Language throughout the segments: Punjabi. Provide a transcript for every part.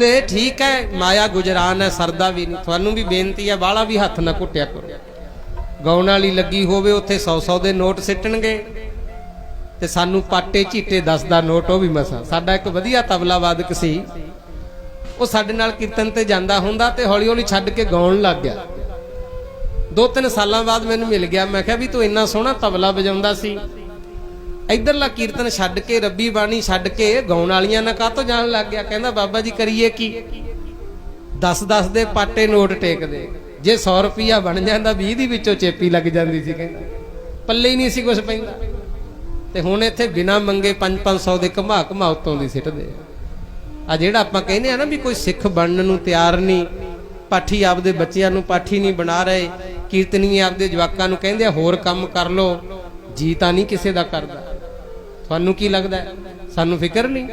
ਇਹ ਠੀਕ ਹੈ, ਮਾਇਆ ਗੁਜਰਾਨ ਹੈ, ਸਰਦਾ ਵੀ ਨਹੀਂ। ਤੁਹਾਨੂੰ ਵੀ ਬੇਨਤੀ ਹੈ ਬਾਹਲਾ ਵੀ ਹੱਥ ਨਾ ਘੁੱਟਿਆ ਕਰੋ। ਗਾਉਣ ਵਾਲੀ ਲੱਗੀ ਹੋਵੇ, ਉੱਥੇ 100-100 ਦੇ ਨੋਟ ਸਿੱਟਣਗੇ। ਤੇ ਸਾਨੂੰ ਪਾਟੇ ਝੀਟੇ 10 ਦਾ ਨੋਟ, ਉਹ ਵੀ ਮਸਾ। ਸਾਡਾ ਇੱਕ ਵਧੀਆ ਤਬਲਾ ਵਾਦਕ ਸੀ। ਉਹ ਸਾਡੇ ਨਾਲ ਕੀਰਤਨ ਤੇ ਜਾਂਦਾ ਹੁੰਦਾ ਤੇ ਹੌਲੀ-ਹੌਲੀ ਛੱਡ ਕੇ ਗਾਉਣ ਲੱਗ ਗਿਆ। ਦੋ ਤਿੰਨ ਸਾਲਾਂ ਬਾਅਦ ਮੈਨੂੰ ਮਿਲ ਗਿਆ। ਮੈਂ ਕਿਹਾ ਵੀ ਤੂੰ ਇੰਨਾ ਸੋਹਣਾ ਤਬਲਾ ਵਜਾਉਂਦਾ ਸੀ। ਇਧਰਲਾ ਕੀਰਤਨ ਛੱਡ ਕੇ ਰੱਬੀ ਬਾਣੀ ਛੱਡ ਕੇ ਗਾਉਣ ਵਾਲੀਆਂ ਨਾਲ ਕਾਹ ਤੋਂ ਜਾਣ ਲੱਗ ਗਿਆ? ਕਹਿੰਦਾ, ਬਾਬਾ ਜੀ, ਕਰੀਏ ਕੀ? 10-10 ਦੇ ਪਾਟੇ ਨੋਟ ਟੇਕਦੇ। ਜੇ 100 ਰੁਪਿਆ ਬਣ ਜਾਂਦਾ 20 ਦੀ ਵਿੱਚੋਂ ਚੇਪੀ ਲੱਗ ਜਾਂਦੀ ਸੀ ਕਹਿੰਦਾ। ਪੱਲੇ ਹੀ ਨਹੀਂ ਸੀ ਕੁਝ ਪੈਂਦਾ। ਤੇ ਹੁਣ ਇੱਥੇ ਬਿਨਾ ਮੰਗੇ 5-500 ਦੇ ਘਮਾ ਘਮਾ ਉਤੋਂ ਦੀ ਸਿੱਟਦੇ ਆ। ਜਿਹੜਾ ਆਪਾਂ ਕਹਿੰਦੇ ਆ ਨਾ ਵੀ ਕੋਈ ਸਿੱਖ ਬਣਨ ਨੂੰ ਤਿਆਰ ਨਹੀਂ, ਪਾਠੀ ਆਪਦੇ ਬੱਚਿਆਂ ਨੂੰ ਪਾਠੀ ਨਹੀਂ ਬਣਾ ਰਹੇ ਕੀਰਤਨੀ ਆਪਦੇ ਜਵਾਕਾਂ ਨੂੰ ਕਹਿੰਦੇ ਆ, ਹੋਰ ਕੰਮ ਕਰ ਲੋ ਜੀ ਤਾਂ ਨਹੀਂ ਕਿਸੇ ਦਾ ਕਰਦਾ। ਤੁਹਾਨੂੰ ਕੀ ਲੱਗਦਾ? ਸਾਨੂੰ ਫਿਕਰ ਨਹੀਂ?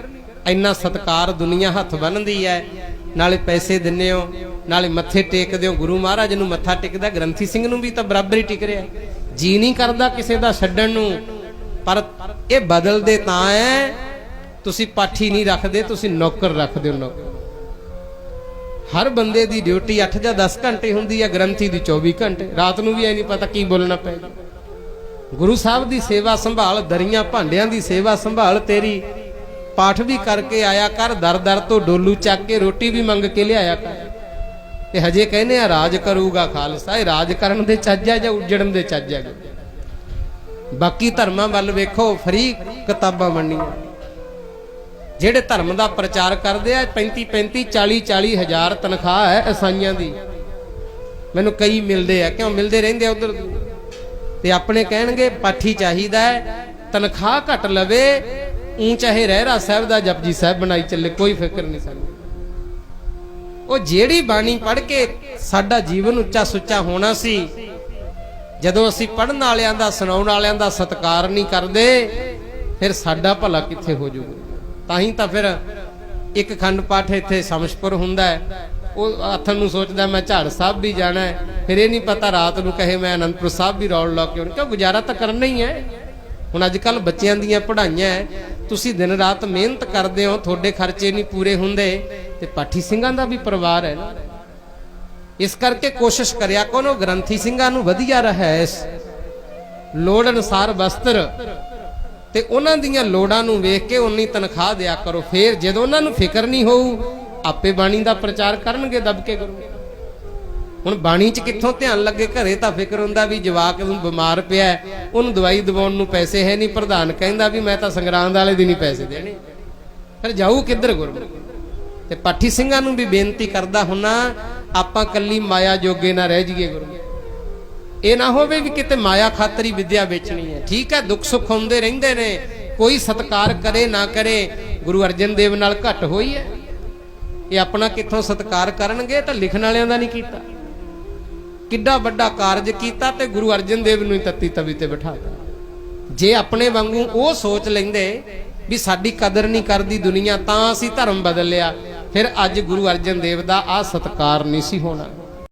ਇੰਨਾ ਸਤਕਾਰ ਦੁਨੀਆ ਹੱਥ ਬੰਨਦੀ ਹੈ। ਨਾਲੇ ਪੈਸੇ ਦਿੰਨੇ ਹੋ, ਨਾਲੇ ਮੱਥੇ ਟੇਕਦੇ ਹੋ। ਗੁਰੂ ਮਹਾਰਾਜ ਨੂੰ ਮੱਥਾ ਟੇਕਦਾ, ਗ੍ਰੰਥੀ ਸਿੰਘ ਨੂੰ ਵੀ ਤਾਂ ਬਰਾਬਰ ਹੀ ਟਿਕ ਰਿਹਾ। ਜੀ ਨਹੀਂ ਕਰਦਾ ਕਿਸੇ ਦਾ ਛੱਡਣ ਨੂੰ। ਪਰ ਇਹ ਬਦਲਦੇ ਤਾਂ ਹੈ, ਤੁਸੀਂ ਪਾਠੀ ਨਹੀਂ ਰੱਖਦੇ, ਤੁਸੀਂ ਨੌਕਰ ਰੱਖਦੇ ਹੋ ਨੌਕਰ। ਹਰ ਬੰਦੇ ਦੀ ਡਿਊਟੀ 8 ਜਾਂ 10 ਘੰਟੇ ਹੁੰਦੀ ਹੈ, ਗ੍ਰੰਥੀ ਦੀ 24 ਘੰਟੇ। ਰਾਤ ਨੂੰ ਵੀ ਐ ਨਹੀਂ ਪਤਾ ਕੀ ਬੋਲਣਾ ਪਏਗਾ ਗੁਰੂ ਸਾਹਿਬ ਦੀ ਸੇਵਾ ਸੰਭਾਲ, ਦਰੀਆਂ ਭਾਂਡਿਆਂ ਦੀ ਸੇਵਾ ਸੰਭਾਲ, ਤੇਰੀ ਪਾਠ ਵੀ ਕਰਕੇ ਆਇਆ ਕਰ, ਦਰ ਦਰ ਤੋਂ ਡੋਲੂ ਚੱਕ ਕੇ ਰੋਟੀ ਵੀ ਮੰਗ ਕੇ ਲਿਆਇਆ ਕਰ। ਤੇ ਹਜੇ ਕਹਿੰਦੇ ਆ, ਰਾਜ ਕਰੂਗਾ ਖਾਲਸਾ, ਇਹ ਰਾਜ ਕਰਨ ਦੇ ਚੱਜ ਹੈ ਜਾਂ ਉੱਜੜਨ ਦੇ ਚੱਜ ਹੈ ਬਾਕੀ ਧਰਮਾਂ ਵੱਲ ਵੇਖੋ, ਫਰੀ ਕਿਤਾਬਾਂ ਵੰਡੀਆਂ। ਜਿਹੜੇ ਧਰਮ ਦਾ ਪ੍ਰਚਾਰ ਕਰਦੇ ਆ 35 35 40 40 ਹਜ਼ਾਰ ਤਨਖਾਹ ਹੈ ਈਸਾਈਆਂ ਦੀ। ਮੈਨੂੰ ਕਈ ਮਿਲਦੇ ਆ, ਕਿਉਂ ਮਿਲਦੇ ਰਹਿੰਦੇ ਉਧਰ? ਤੇ ਆਪਣੇ ਕਹਿਣਗੇ ਪਾਠੀ ਚਾਹੀਦਾ ਤਨਖਾਹ ਘਟ ਲਵੇ, ਊਂ ਚਾਹੇ ਰਹਿਰਾ ਸਾਹਿਬ ਦਾ ਜਪਜੀ ਸਾਹਿਬ ਬਣਾਈ ਚੱਲੇ, ਕੋਈ ਫਿਕਰ ਨਹੀਂ ਸਾਨੂੰ। ਉਹ ਜਿਹੜੀ ਬਾਣੀ ਪੜ੍ਹ ਕੇ ਸਾਡਾ ਜੀਵਨ ਉੱਚਾ ਸੁੱਚਾ ਹੋਣਾ ਸੀ, ਜਦੋਂ ਅਸੀਂ ਪੜਨ ਵਾਲਿਆਂ ਦਾ, ਸੁਣਾਉਣ ਵਾਲਿਆਂ ਦਾ ਸਤਿਕਾਰ ਨਹੀਂ ਕਰਦੇ, ਫਿਰ ਸਾਡਾ ਭਲਾ ਕਿੱਥੇ ਹੋ ਜਾਊਗਾ? ਤਾਂ ਹੀ ਤਾਂ ਫਿਰ ਇੱਕ ਖੰਡ ਪਾਠ ਇੱਥੇ ਸਮਸ਼ਪੁਰ ਹੁੰਦਾ ਹੈ। ਉਹ ਆਥਣ ਨੂੰ ਸੋਚਦਾ ਮੈਂ ਝਾੜ ਸਾਹਿਬ ਵੀ ਜਾਣਾ ਫਿਰ ਇਹ ਨਹੀਂ ਪਤਾ ਰਾਤ ਨੂੰ ਕਹੇ ਮੈਂ ਅਨੰਦਪੁਰ ਸਾਹਿਬ ਵੀ ਰੌਣ ਲਾ ਕੇ ਆਉਣਾ ਕਿਉਂ ਗੁਜ਼ਾਰਾ ਤਾਂ ਕਰਨਾ ਹੀ ਹੈ। ਹੁਣ ਅੱਜ ਕੱਲ ਬੱਚਿਆਂ ਦੀਆਂ ਪੜ੍ਹਾਈਆਂ ਤੁਸੀਂ ਦਿਨ ਰਾਤ ਮਿਹਨਤ ਕਰਦੇ ਹੋ, ਤੁਹਾਡੇ ਖਰਚੇ ਨਹੀਂ ਪੂਰੇ ਹੁੰਦੇ। ਤੇ ਪਾਠੀ ਸਿੰਘਾਂ ਦਾ ਵੀ ਪਰਿਵਾਰ ਹੈ ਨਾ। ਇਸ ਕਰਕੇ ਕੋਸ਼ਿਸ਼ ਕਰਿਆ ਕੋਨੋ ਗ੍ਰੰਥੀ ਸਿੰਘਾਂ ਨੂੰ ਵਧੀਆ ਰਹਿਸ। ਲੋੜ ਅਨਸਾਰ ਵਸਤਰ। ਤੇ ਉਹਨਾਂ ਦੀਆਂ ਲੋੜਾਂ ਨੂੰ ਵੇਖ ਕੇ ਉਨੀ ਤਨਖਾਹ ਦਿਆ ਕਰੋ। ਫੇਰ ਜਦੋਂ ਉਹਨਾਂ ਨੂੰ ਫਿਕਰ ਨਹੀਂ ਹੋਊ ਆਪੇ ਬਾਣੀ ਦਾ ਪ੍ਰਚਾਰ ਕਰਨਗੇ, ਦਬ ਕੇ ਹੁਣ ਬਾਣੀ 'ਚ ਕਿੱਥੋਂ ਧਿਆਨ ਲੱਗੇ, ਘਰੇ ਤਾਂ ਫਿਕਰ ਹੁੰਦਾ ਵੀ ਜਵਾਕ ਨੂੰ ਬਿਮਾਰ ਪਿਆ ਉਹਨੂੰ ਦਵਾਈ ਦਿਵਾਉਣ ਨੂੰ ਪੈਸੇ ਹੈ ਨਹੀਂ, ਪ੍ਰਧਾਨ ਕਹਿੰਦਾ ਵੀ ਮੈਂ ਤਾਂ ਸੰਗਰਾਂਦ ਵਾਲੇ ਦਿਨ ਹੀ ਪੈਸੇ ਦੇਣੇ। ਫਿਰ ਜਾਊ ਕਿੱਧਰ ਗੁਰੂ ਤੇ ਪਾਠੀ ਸਿੰਘਾਂ ਨੂੰ ਵੀ ਬੇਨਤੀ ਕਰਦਾ ਹੁੰਨਾ, ਆਪਾਂ ਕੱਲੀ ਮਾਇਆ ਜੋਗੇ ਨਾ ਰਹਿ ਜਾਈਏ ਗੁਰੂ। ਇਹ ਨਾ ਹੋਵੇ ਵੀ ਕਿਤੇ ਮਾਇਆ ਖਾਤਰੀ ਵਿਦਿਆ ਵੇਚਣੀ ਹੈ। ਠੀਕ ਹੈ, ਦੁੱਖ ਸੁੱਖ ਹੁੰਦੇ ਰਹਿੰਦੇ ਨੇ, ਕੋਈ ਸਤਕਾਰ ਕਰੇ ਨਾ ਕਰੇ, ਗੁਰੂ ਅਰਜਨ ਦੇਵ ਨਾਲ ਘੱਟ ਹੋਈ ਹੈ। ਇਹ ਆਪਣਾ ਕਿੱਥੋਂ ਸਤਕਾਰ ਕਰਨਗੇ ਤਾਂ ਲਿਖਣ ਵਾਲਿਆਂ ਦਾ ਨਹੀਂ ਕੀਤਾ। ਕਿੱਡਾ ਵੱਡਾ ਕਾਰਜ ਕੀਤਾ ਤੇ ਗੁਰੂ ਅਰਜਨ ਦੇਵ ਨੂੰ ਹੀ ਤੱਤੀ ਤਵੀ ਤੇ ਬਿਠਾਤਾ ਜੇ ਆਪਣੇ ਵਾਂਗੂ ਉਹ ਸੋਚ ਲੈਂਦੇ ਵੀ ਸਾਡੀ ਕਦਰ ਨਹੀਂ ਕਰਦੀ ਦੁਨੀਆ, ਤਾਂ ਅਸੀਂ ਧਰਮ ਬਦਲ ਲਿਆ। ਫਿਰ ਅੱਜ ਗੁਰੂ ਅਰਜਨ ਦੇਵ ਦਾ ਆ ਸਤਕਾਰ ਨਹੀਂ ਸੀ ਹੋਣਾ।